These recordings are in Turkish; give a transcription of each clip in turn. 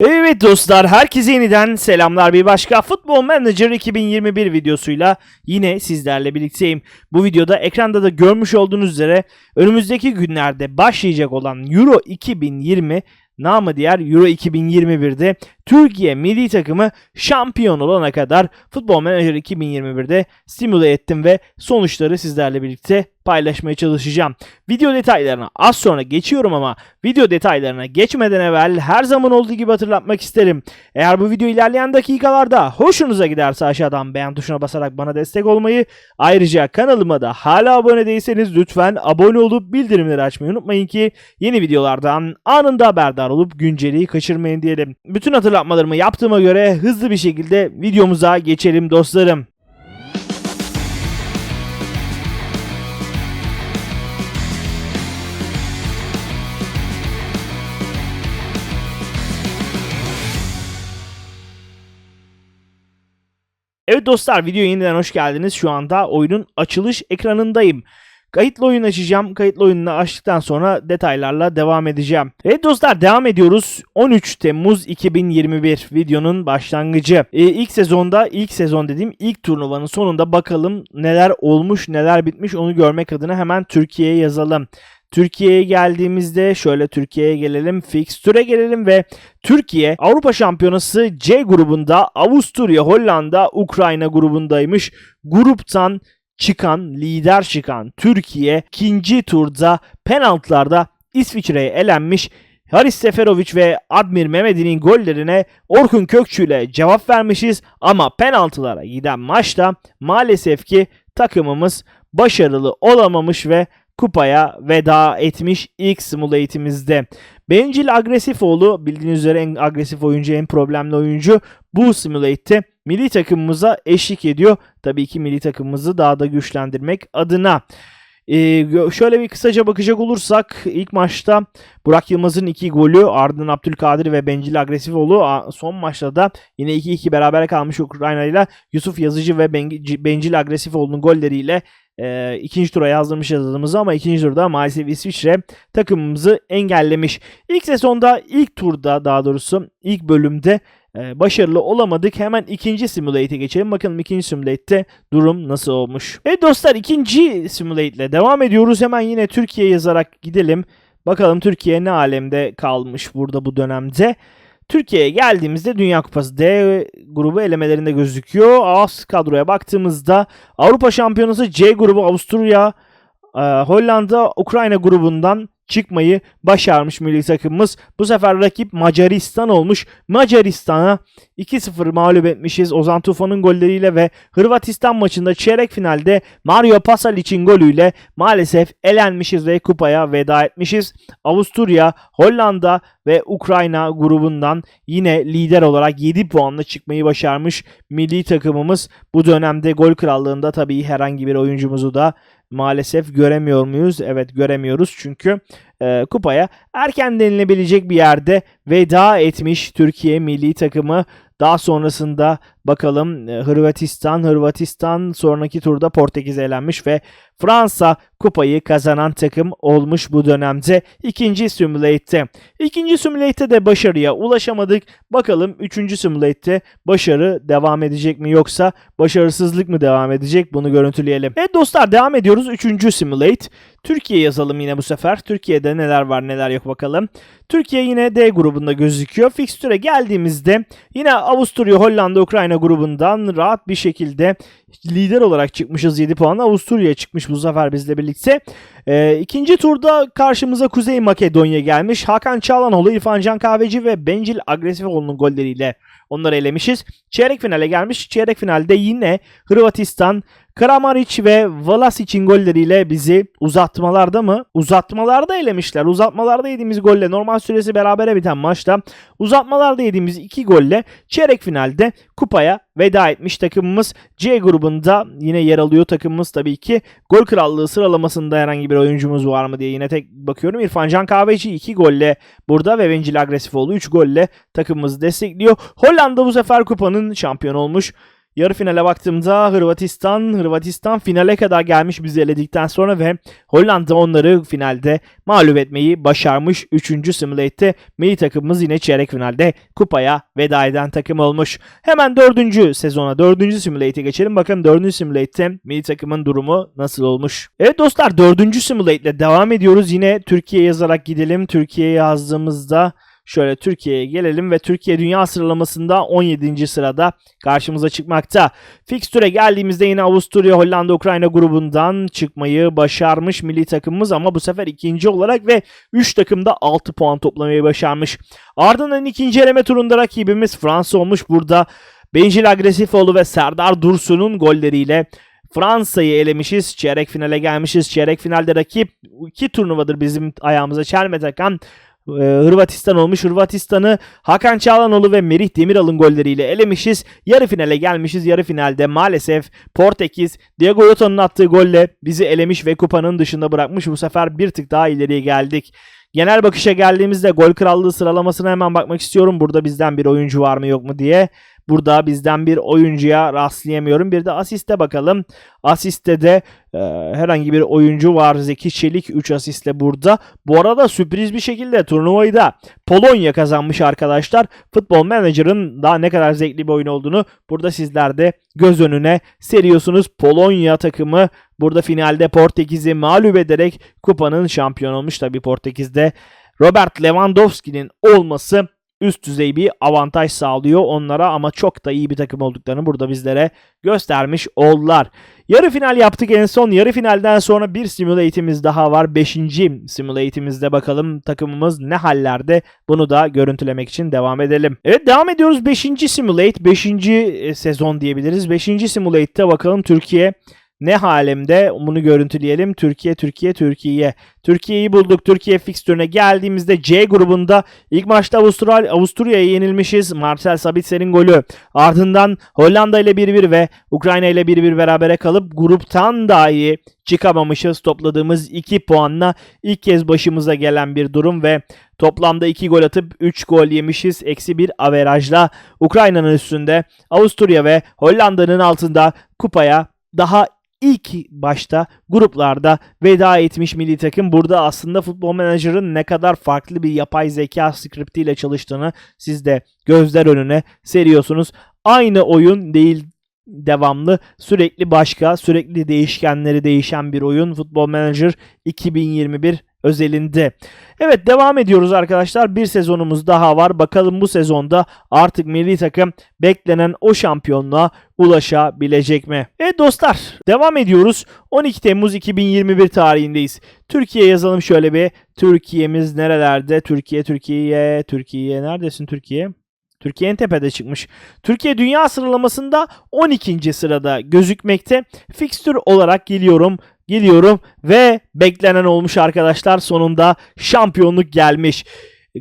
Evet dostlar herkese yeniden selamlar bir başka Futbol Manager 2021 videosuyla yine sizlerle birlikteyim. Bu videoda ekranda da görmüş olduğunuz üzere önümüzdeki günlerde başlayacak olan Euro 2020 namı diğer Euro 2021'de Türkiye milli takımı şampiyon olana kadar Futbol Manager 2021'de simüle ettim ve sonuçları sizlerle birlikte paylaşmaya çalışacağım. Video detaylarına az sonra geçiyorum ama video detaylarına geçmeden evvel her zaman olduğu gibi hatırlatmak isterim. Eğer bu video ilerleyen dakikalarda hoşunuza giderse aşağıdan beğen tuşuna basarak bana destek olmayı ayrıca kanalıma da hala abone değilseniz lütfen abone olup bildirimleri açmayı unutmayın ki yeni videolardan anında haberdar olup günceliği kaçırmayın diyelim. Bütün hatırlatmalarımı yaptığıma göre hızlı bir şekilde videomuza geçelim dostlarım. Evet dostlar videoya yeniden hoş geldiniz. Şu anda oyunun açılış ekranındayım. Kayıtlı oyun açacağım. Kayıtlı oyunu açtıktan sonra detaylarla devam edeceğim. Evet dostlar devam ediyoruz. 13 Temmuz 2021 videonun başlangıcı. Ee, ilk sezonda ilk sezon dediğim ilk turnuvanın sonunda bakalım neler olmuş neler bitmiş onu görmek adına hemen Türkiye'ye yazalım. Türkiye'ye geldiğimizde şöyle Türkiye'ye gelelim, fikstüre gelelim ve Türkiye Avrupa Şampiyonası C grubunda Avusturya, Hollanda, Ukrayna grubundaymış. Gruptan çıkan, lider çıkan Türkiye ikinci turda penaltılarda İsviçre'ye elenmiş. Haris Seferovic ve Admir Mehmedi'nin gollerine Orkun Kökçü ile cevap vermişiz ama penaltılara giden maçta maalesef ki takımımız başarılı olamamış ve kupaya veda etmiş ilk simulate'imizde. Bencil Agresifoğlu bildiğiniz üzere en agresif oyuncu, en problemli oyuncu bu simulate'te milli takımımıza eşlik ediyor. Tabii ki milli takımımızı daha da güçlendirmek adına. Ee, şöyle bir kısaca bakacak olursak ilk maçta Burak Yılmaz'ın iki golü ardından Abdülkadir ve Bencil Agresifoğlu son maçta da yine 2-2 beraber kalmış Ukrayna ile Yusuf Yazıcı ve Bencil Agresifoğlu'nun golleriyle e, ikinci tura yazdırmış adımızı ama ikinci turda maalesef İsviçre takımımızı engellemiş. İlk sezonda ilk turda daha doğrusu ilk bölümde e, başarılı olamadık. Hemen ikinci simulate'e geçelim. Bakalım ikinci simulate'te durum nasıl olmuş. Evet dostlar ikinci simulate ile devam ediyoruz. Hemen yine Türkiye yazarak gidelim. Bakalım Türkiye ne alemde kalmış burada bu dönemde. Türkiye'ye geldiğimizde Dünya Kupası D grubu elemelerinde gözüküyor. Az kadroya baktığımızda Avrupa Şampiyonası C grubu Avusturya, e, Hollanda, Ukrayna grubundan çıkmayı başarmış milli takımımız. Bu sefer rakip Macaristan olmuş. Macaristan'a 2-0 mağlup etmişiz. Ozan Tufan'ın golleriyle ve Hırvatistan maçında çeyrek finalde Mario Pasalic'in golüyle maalesef elenmişiz ve kupaya veda etmişiz. Avusturya, Hollanda ve Ukrayna grubundan yine lider olarak 7 puanla çıkmayı başarmış milli takımımız. Bu dönemde gol krallığında tabii herhangi bir oyuncumuzu da maalesef göremiyor muyuz? Evet göremiyoruz çünkü e, kupaya erken denilebilecek bir yerde veda etmiş Türkiye milli takımı. Daha sonrasında bakalım e, Hırvatistan, Hırvatistan sonraki turda Portekiz'e elenmiş ve Fransa kupayı kazanan takım olmuş bu dönemde ikinci simulate'te. İkinci simulate'te de başarıya ulaşamadık. Bakalım üçüncü simulate'te başarı devam edecek mi yoksa başarısızlık mı devam edecek bunu görüntüleyelim. Evet dostlar devam ediyoruz. Üçüncü simulate. Türkiye yazalım yine bu sefer. Türkiye'de neler var neler yok bakalım. Türkiye yine D grubunda gözüküyor. Fikstüre geldiğimizde yine Avusturya, Hollanda, Ukrayna grubundan rahat bir şekilde lider olarak çıkmışız 7 puanla. Avusturya çıkmış bu sefer bizle birlikte. Ee, ikinci turda karşımıza Kuzey Makedonya gelmiş. Hakan Çağlanoğlu, İrfan Can Kahveci ve Bencil Agresifoğlu'nun golleriyle onları elemişiz. Çeyrek finale gelmiş. Çeyrek finalde yine Hırvatistan, Kramaric ve Vlasic'in golleriyle bizi uzatmalarda mı? Uzatmalarda elemişler. Uzatmalarda yediğimiz golle normal süresi berabere biten maçta uzatmalarda yediğimiz iki golle çeyrek finalde kupaya veda etmiş takımımız. C grubunda yine yer alıyor takımımız tabii ki. Gol krallığı sıralamasında herhangi bir oyuncumuz var mı diye yine tek bakıyorum. İrfan Can Kahveci 2 golle burada ve Vencil Agresifoğlu 3 golle takımımızı destekliyor. Hollanda bu sefer kupanın şampiyon olmuş. Yarı finale baktığımda Hırvatistan, Hırvatistan finale kadar gelmiş bizi eledikten sonra ve Hollanda onları finalde mağlup etmeyi başarmış. Üçüncü simulate'te milli takımımız yine çeyrek finalde kupaya veda eden takım olmuş. Hemen dördüncü sezona, dördüncü simulate'e geçelim. Bakın dördüncü simulate'te milli takımın durumu nasıl olmuş? Evet dostlar dördüncü simulate ile devam ediyoruz. Yine Türkiye yazarak gidelim. Türkiye yazdığımızda Şöyle Türkiye'ye gelelim ve Türkiye dünya sıralamasında 17. sırada karşımıza çıkmakta. Fikstüre geldiğimizde yine Avusturya, Hollanda, Ukrayna grubundan çıkmayı başarmış milli takımımız ama bu sefer ikinci olarak ve 3 takımda 6 puan toplamayı başarmış. Ardından ikinci eleme turunda rakibimiz Fransa olmuş. Burada Bencil Agresifoğlu ve Serdar Dursun'un golleriyle Fransa'yı elemişiz. Çeyrek finale gelmişiz. Çeyrek finalde rakip iki turnuvadır bizim ayağımıza çelme takan e, Hırvatistan olmuş. Hırvatistan'ı Hakan Çağlanoğlu ve Merih Demiral'ın golleriyle elemişiz. Yarı finale gelmişiz. Yarı finalde maalesef Portekiz Diego Yota'nın attığı golle bizi elemiş ve kupanın dışında bırakmış. Bu sefer bir tık daha ileriye geldik. Genel bakışa geldiğimizde gol krallığı sıralamasına hemen bakmak istiyorum. Burada bizden bir oyuncu var mı yok mu diye. Burada bizden bir oyuncuya rastlayamıyorum. Bir de asiste bakalım. Asiste de e, herhangi bir oyuncu var. Zeki Çelik 3 asistle burada. Bu arada sürpriz bir şekilde turnuvayı da Polonya kazanmış arkadaşlar. Futbol Manager'ın daha ne kadar zevkli bir oyun olduğunu burada sizler de göz önüne seriyorsunuz. Polonya takımı burada finalde Portekiz'i mağlup ederek kupanın şampiyon olmuş. Tabi Portekiz'de Robert Lewandowski'nin olması üst düzey bir avantaj sağlıyor onlara ama çok da iyi bir takım olduklarını burada bizlere göstermiş oldular. Yarı final yaptık en son. Yarı finalden sonra bir simulate'imiz daha var. Beşinci simulate'imizde bakalım takımımız ne hallerde. Bunu da görüntülemek için devam edelim. Evet devam ediyoruz. Beşinci simulate. Beşinci e, sezon diyebiliriz. Beşinci simulate'te bakalım Türkiye ne halimde bunu görüntüleyelim. Türkiye, Türkiye, Türkiye. Türkiye'yi bulduk. Türkiye fikstürüne geldiğimizde C grubunda ilk maçta Avusturya, Avusturya'ya yenilmişiz. Marcel Sabitser'in golü. Ardından Hollanda ile 1-1 ve Ukrayna ile 1-1 berabere kalıp gruptan dahi çıkamamışız. Topladığımız 2 puanla ilk kez başımıza gelen bir durum ve toplamda 2 gol atıp 3 gol yemişiz. Eksi bir averajla Ukrayna'nın üstünde Avusturya ve Hollanda'nın altında kupaya daha ilk başta gruplarda veda etmiş milli takım. Burada aslında futbol menajerin ne kadar farklı bir yapay zeka skriptiyle çalıştığını siz de gözler önüne seriyorsunuz. Aynı oyun değil devamlı sürekli başka sürekli değişkenleri değişen bir oyun Futbol Manager 2021 özelinde. Evet devam ediyoruz arkadaşlar. Bir sezonumuz daha var. Bakalım bu sezonda artık milli takım beklenen o şampiyonluğa ulaşabilecek mi? Evet dostlar devam ediyoruz. 12 Temmuz 2021 tarihindeyiz. Türkiye yazalım şöyle bir. Türkiye'miz nerelerde? Türkiye, Türkiye, Türkiye. Neredesin Türkiye? Türkiye en tepede çıkmış. Türkiye dünya sıralamasında 12. sırada gözükmekte. Fixtür olarak geliyorum. Geliyorum ve beklenen olmuş arkadaşlar. Sonunda şampiyonluk gelmiş.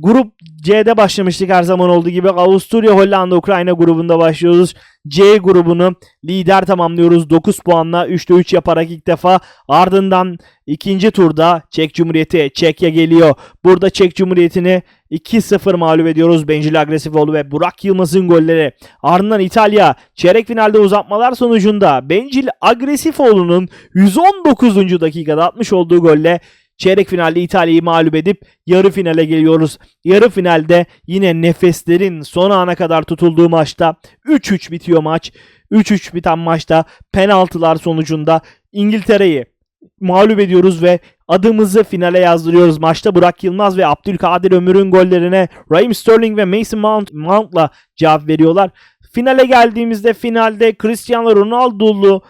Grup C'de başlamıştık her zaman olduğu gibi. Avusturya, Hollanda, Ukrayna grubunda başlıyoruz. C grubunu lider tamamlıyoruz. 9 puanla 3'te 3 yaparak ilk defa. Ardından ikinci turda Çek Cumhuriyeti Çekya geliyor. Burada Çek Cumhuriyeti'ni 2-0 mağlup ediyoruz. Bencil Agresifoğlu ve Burak Yılmaz'ın golleri. Ardından İtalya çeyrek finalde uzatmalar sonucunda Bencil Agresifoğlu'nun 119. dakikada atmış olduğu golle Çeyrek finalde İtalya'yı mağlup edip yarı finale geliyoruz. Yarı finalde yine nefeslerin son ana kadar tutulduğu maçta 3-3 bitiyor maç. 3-3 biten maçta penaltılar sonucunda İngiltere'yi mağlup ediyoruz ve adımızı finale yazdırıyoruz. Maçta Burak Yılmaz ve Abdülkadir Ömür'ün gollerine Raheem Sterling ve Mason Mount, Mount'la cevap veriyorlar. Finale geldiğimizde finalde Cristiano Ronaldo'lu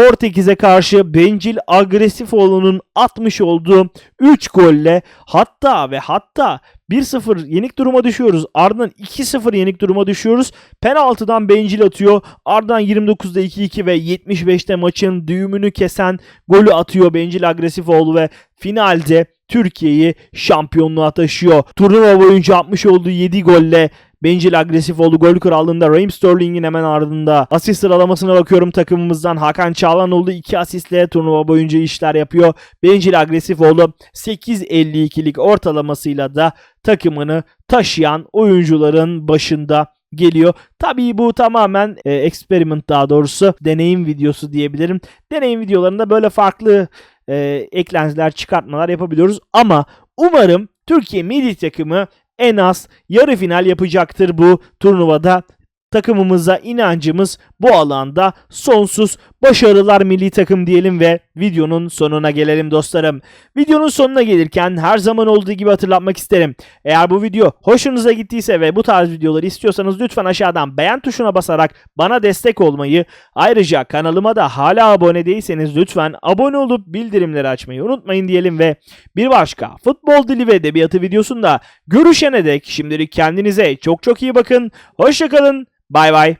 Portekiz'e karşı bencil agresif olanın atmış olduğu 3 golle hatta ve hatta 1-0 yenik duruma düşüyoruz. Ardından 2-0 yenik duruma düşüyoruz. Penaltıdan bencil atıyor. Ardından 29'da 2-2 ve 75'te maçın düğümünü kesen golü atıyor bencil agresif oldu ve finalde Türkiye'yi şampiyonluğa taşıyor. Turnuva boyunca atmış olduğu 7 golle Bencil agresif oldu gol krallığında Raheem Sterling'in hemen ardında. Asist sıralamasına bakıyorum takımımızdan. Hakan Çağlanoğlu 2 asistle turnuva boyunca işler yapıyor. Bencil agresif oldu. 8.52'lik ortalamasıyla da takımını taşıyan oyuncuların başında geliyor. Tabii bu tamamen e, experiment daha doğrusu deneyim videosu diyebilirim. Deneyim videolarında böyle farklı e, eklentiler çıkartmalar yapabiliyoruz ama umarım Türkiye milli takımı en az yarı final yapacaktır bu turnuvada. Takımımıza inancımız bu alanda sonsuz başarılar milli takım diyelim ve videonun sonuna gelelim dostlarım. Videonun sonuna gelirken her zaman olduğu gibi hatırlatmak isterim. Eğer bu video hoşunuza gittiyse ve bu tarz videoları istiyorsanız lütfen aşağıdan beğen tuşuna basarak bana destek olmayı, ayrıca kanalıma da hala abone değilseniz lütfen abone olup bildirimleri açmayı unutmayın diyelim ve bir başka futbol dili ve edebiyatı videosunda görüşene dek şimdilik kendinize çok çok iyi bakın. Hoşçakalın. Bay bay.